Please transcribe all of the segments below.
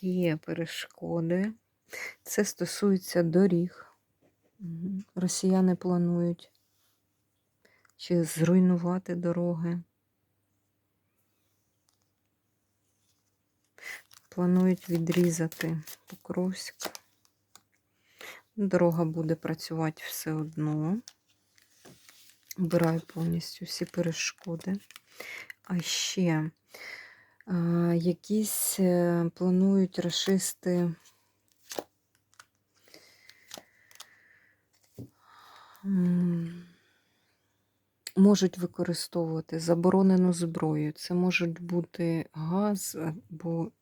Є перешкоди. Це стосується доріг. Росіяни планують чи зруйнувати дороги. Планують відрізати Покровськ. Дорога буде працювати все одно. Вбираю повністю всі перешкоди. А ще якісь е, планують расисти можуть використовувати заборонену зброю. Це можуть бути газ або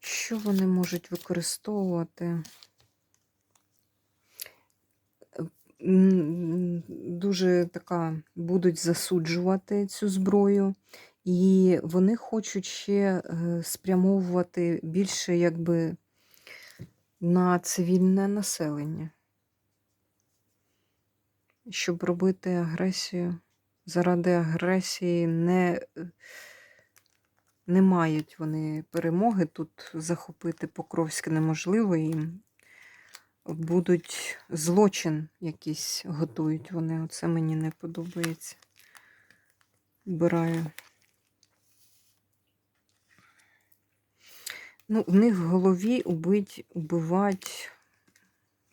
що вони можуть використовувати? Дуже така будуть засуджувати цю зброю, і вони хочуть ще е, спрямовувати більше якби на цивільне населення, щоб робити агресію. Заради агресії не, не мають вони перемоги. Тут захопити Покровське неможливо їм. Будуть злочин якийсь готують вони. Оце мені не подобається. Вбираю. Ну, в них в голові убить, убивать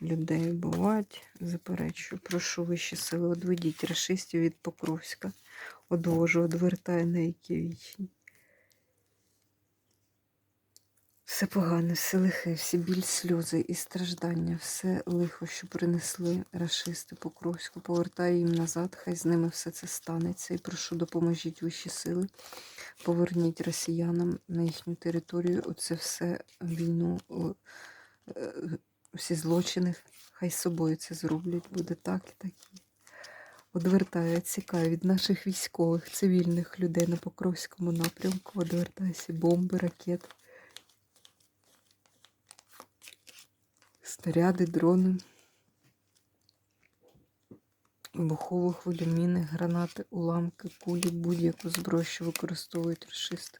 людей, убивать. Заперечую. Прошу вищі сили, одведіть расистів від Покровська. Одвожу, одвертаю на які вічні. Все погане, все лихе, всі біль, сльози і страждання, все лихо, що принесли рашисти Покровську, повертаю їм назад, хай з ними все це станеться. І прошу, допоможіть вищі сили, поверніть росіянам на їхню територію. Оце все війну, е, всі злочини, хай з собою це зроблять. Буде так і так. Одвертаю, відсікаю від наших військових, цивільних людей на Покровському напрямку, одвертаюся бомби, ракети. Снаряди, дрони, вибухову хвилю, міни, гранати, уламки, кулі, будь-яку зброю, що використовують расисти.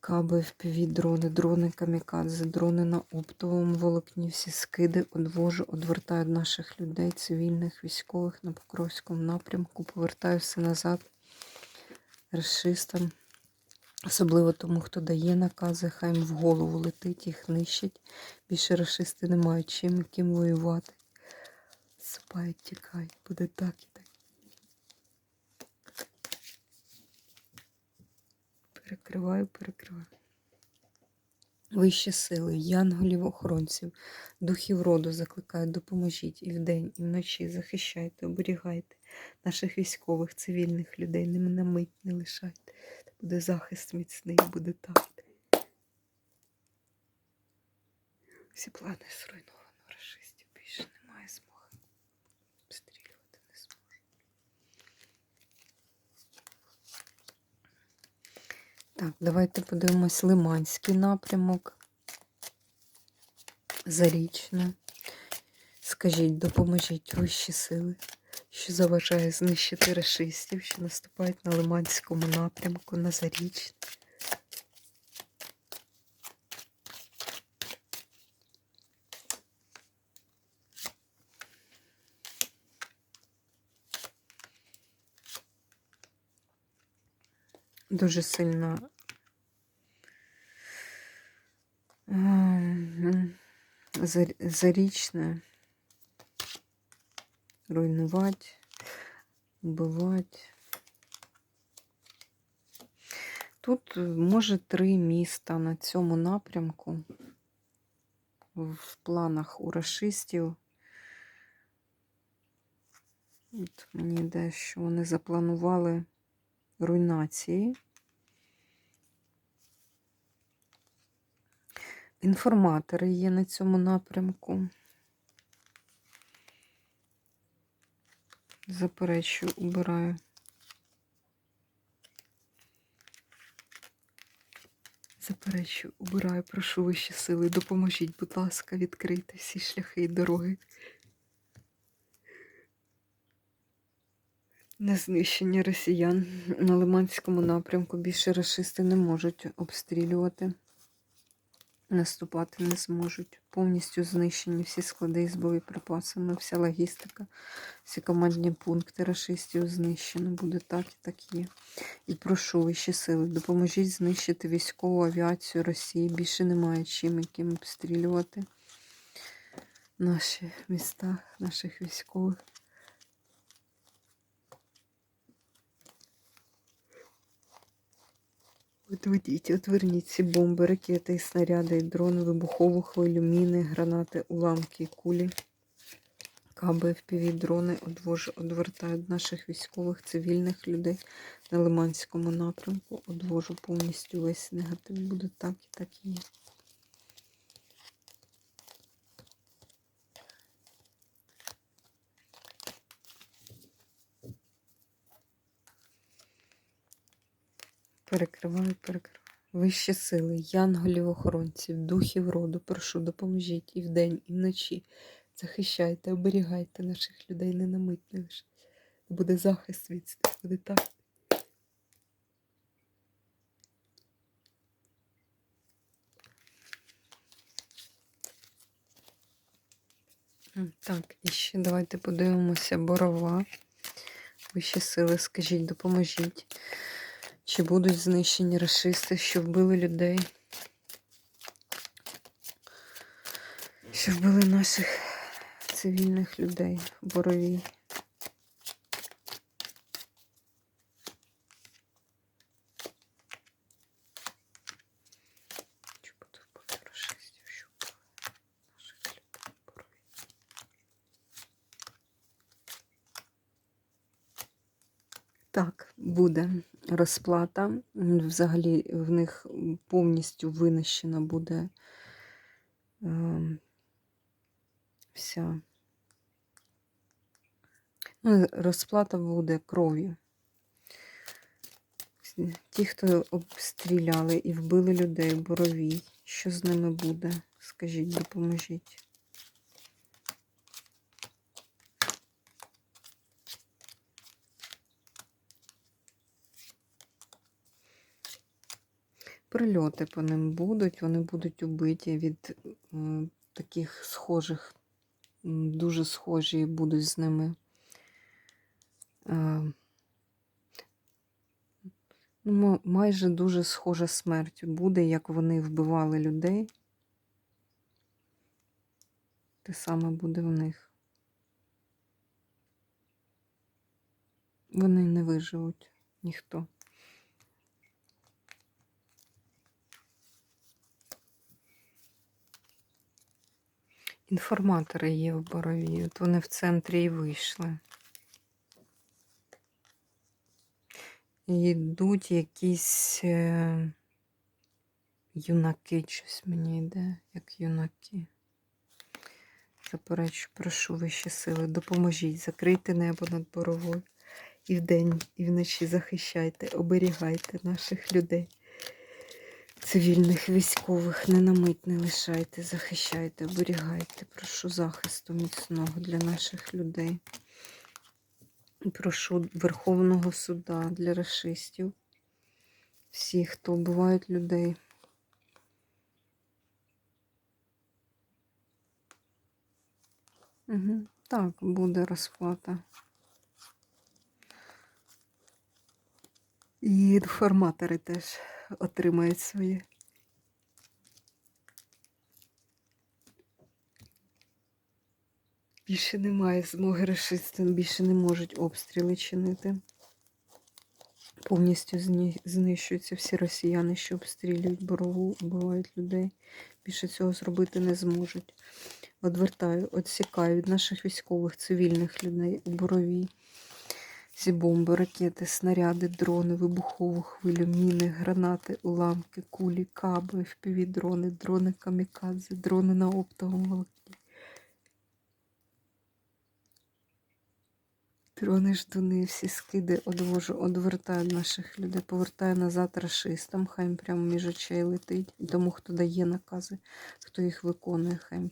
Каби, впіві, дрони, дрони камікадзе, дрони на оптовому волокні, всі скиди одвожу, одвертаю наших людей, цивільних, військових на Покровському напрямку, повертаю все назад расистам. Особливо тому, хто дає накази, хай їм в голову летить, їх нищить. Більше расисти не мають чим ким воювати. Сипають, тікають, буде так і так. Перекриваю, перекриваю. Вищі сили, янголів, охоронців, духів роду закликають, допоможіть і вдень, і вночі захищайте, оберігайте наших військових, цивільних людей, не на мить не лишайте буде захист міцний, буде так. Всі плани зруйновано, расистів більше немає змоги. Обстрілювати не зможу. Так, давайте подивимось Лиманський напрямок. Зарічне. Скажіть, допоможіть вищі сили що заважає знищити расистів, що наступають на Лиманському напрямку на Заріч. Дуже сильно зарічне руйнувати, вбивати. Тут, може, три міста на цьому напрямку в планах у расистів От мені йде, що вони запланували руйнації. Інформатори є на цьому напрямку. Заперечую, убираю. Заперечую, убираю, прошу вищі сили. Допоможіть, будь ласка, відкрити всі шляхи і дороги. На знищення росіян на Лиманському напрямку більше рашисти не можуть обстрілювати, наступати не зможуть. Повністю знищені всі склади з боєприпасами, вся логістика, всі командні пункти рашистів знищено. Буде так і так є. І прошу вищі сили, допоможіть знищити військову авіацію Росії. Більше немає чим яким обстрілювати наші міста, наших військових. Отведіть, отверніть ці бомби, ракети, і снаряди, і дрони, вибухову хвилю, міни, гранати, уламки, кулі, каби, впіві, дрони одвожу, одвертають наших військових, цивільних людей на Лиманському напрямку. Одвожу повністю весь негатив. Буде так і так і є. Перекриваю, перекриваю. Вищі сили, янголів охоронців, духів роду, прошу, допоможіть і вдень, і вночі. Захищайте, оберігайте наших людей, не на не лише. Буде захист від буде так. Так, і ще давайте подивимося борова. Вищі сили, скажіть, допоможіть. Чи будуть знищені расисти, що вбили людей? Що вбили наших цивільних людей в боровій? Так, буде розплата. Взагалі в них повністю винищена буде ем, вся. Ну, розплата буде кров'ю. Ті, хто обстріляли і вбили людей боровій, що з ними буде? Скажіть, допоможіть. Прильоти по ним будуть, вони будуть убиті від е, таких схожих, дуже схожі будуть з ними. Е, ну, майже дуже схожа смерть буде, як вони вбивали людей. Те саме буде в них. Вони не виживуть ніхто. Інформатори є в борові. От вони в центрі і вийшли. Йдуть якісь е, юнаки, щось мені йде, як юнаки. Заперечу, прошу вищі сили, допоможіть, закрийте небо над боровою. І вдень, і вночі захищайте, оберігайте наших людей. Цивільних військових не на не лишайте, захищайте, оберігайте. Прошу захисту міцного для наших людей. Прошу Верховного суда для расистів, всіх, хто вбивають людей. Угу. Так, буде розплата. І інформатори теж отримають своє. Більше немає змоги расистам, більше не можуть обстріли чинити. Повністю знищуються всі росіяни, що обстрілюють борову, вбивають людей. Більше цього зробити не зможуть. Одвертаю, відсікаю від наших військових, цивільних людей у борові. Ці бомби, ракети, снаряди, дрони, вибухову хвилю, міни, гранати, уламки, кулі, каби, впівдрони, дрони камікадзе, дрони на оптовому волокні. Дрони ждуни, всі скиди одвожу, одвертаю наших людей, повертаю назад рашистам, хай їм прямо між очей летить. І тому, хто дає накази, хто їх виконує, хай їм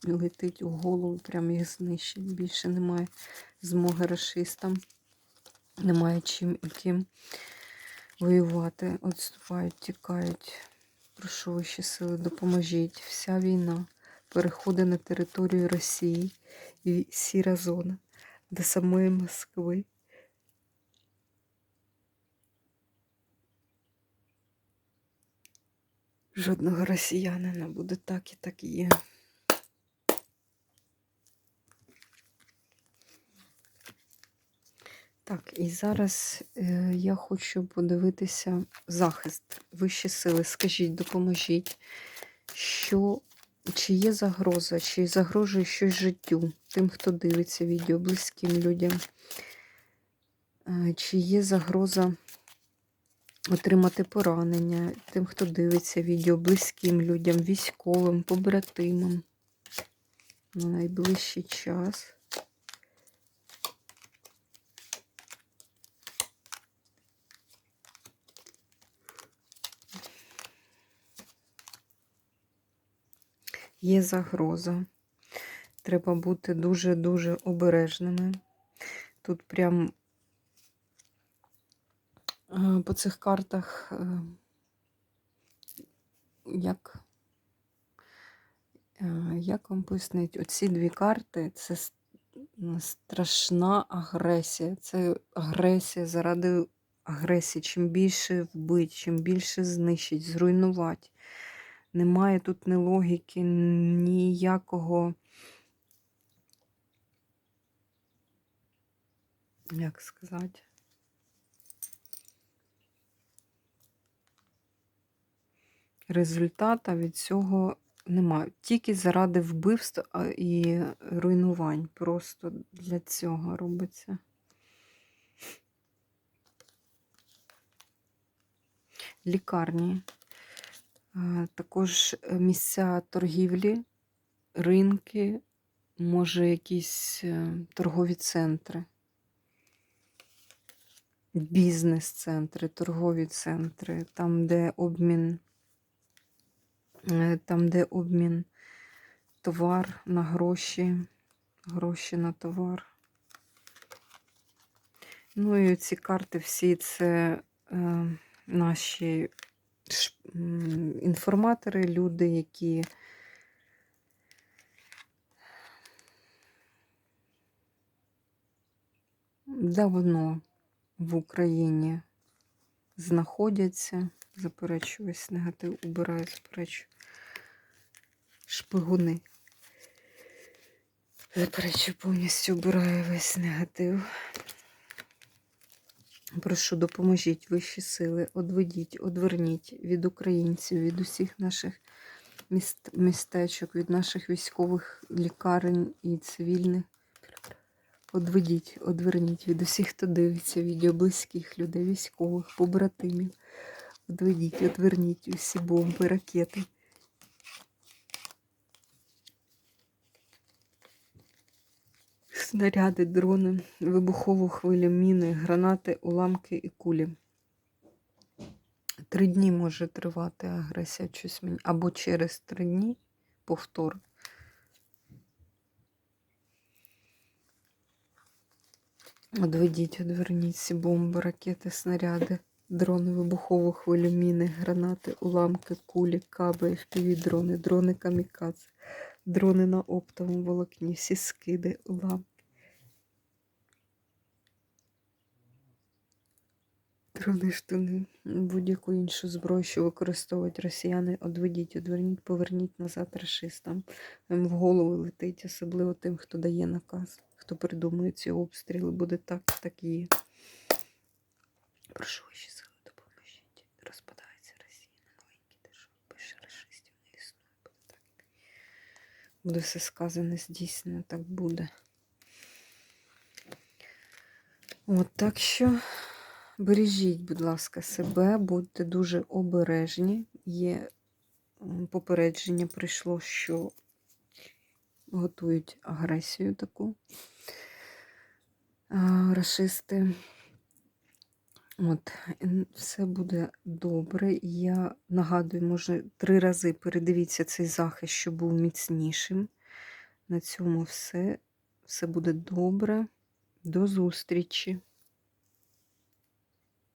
прилетить у голову, прямо їх знищить. Більше немає змоги рашистам, немає чим і ким воювати. Отступають, тікають. Прошу вищі сили, допоможіть. Вся війна переходить на територію Росії і сіра зона до самої Москви. Жодного росіянина буде так і так є. Так, і зараз е, я хочу подивитися захист, вищі сили. Скажіть, допоможіть, що чи є загроза, чи загрожує щось життю тим, хто дивиться відео, близьким людям, Е, чи є загроза отримати поранення тим, хто дивиться відео, близьким людям, військовим, побратимам на найближчий час. Є загроза. Треба бути дуже-дуже обережними. Тут прям е, по цих картах, е, як, е, як вам пояснити, оці дві карти це страшна агресія. Це агресія заради агресії. Чим більше вбить, чим більше знищить, зруйнувати. Немає тут ні логіки, ніякого. Як сказати? Результата від цього немає. Тільки заради вбивств і руйнувань. Просто для цього робиться. Лікарні. Також е, місця торгівлі, ринки, може, якісь е, торгові центри, бізнес-центри, торгові центри, там, де обмін, е, там, де обмін товар на гроші, гроші на товар. Ну і ці карти всі це е, наші інформатори, люди, які давно в Україні знаходяться. Заперечую весь негатив, убираю, заперечую. Шпигуни. Заперечую, повністю обираю весь негатив. Прошу, допоможіть вищі сили, одведіть, одверніть від українців, від усіх наших міст, містечок, від наших військових лікарень і цивільних. Одведіть, одверніть від усіх, хто дивиться, відео близьких людей, військових, побратимів. Одведіть, одверніть усі бомби, ракети. Снаряди, дрони, вибухову хвилю, міни, гранати, уламки і кулі. Три дні може тривати агресія щось мені. Або через три дні повтор. Одведіть, одверніть ці бомби, ракети, снаряди, дрони, вибухову хвилю, міни, гранати, уламки, кулі, каби, впівдрони, дрони камікадзе, дрони на оптовому волокні, всі скиди, уламки. Дрони, штани, будь-яку іншу зброю, що використовують росіяни, одведіть, одверніть, поверніть назад рашистам. Їм в голову летить, особливо тим, хто дає наказ, хто придумує ці обстріли, буде так, так і є. Прошу ваші сили, допоможіть. Розпадається Росія на маленькі держави, більше рашистів не існує, буде так. Буде все сказане, здійснено, так буде. От так що бережіть, будь ласка, себе, будьте дуже обережні. Є попередження прийшло, що готують агресію таку а, рашисти. От, все буде добре. Я нагадую, може, три рази передивіться цей захист, щоб був міцнішим. На цьому все. Все буде добре. До зустрічі!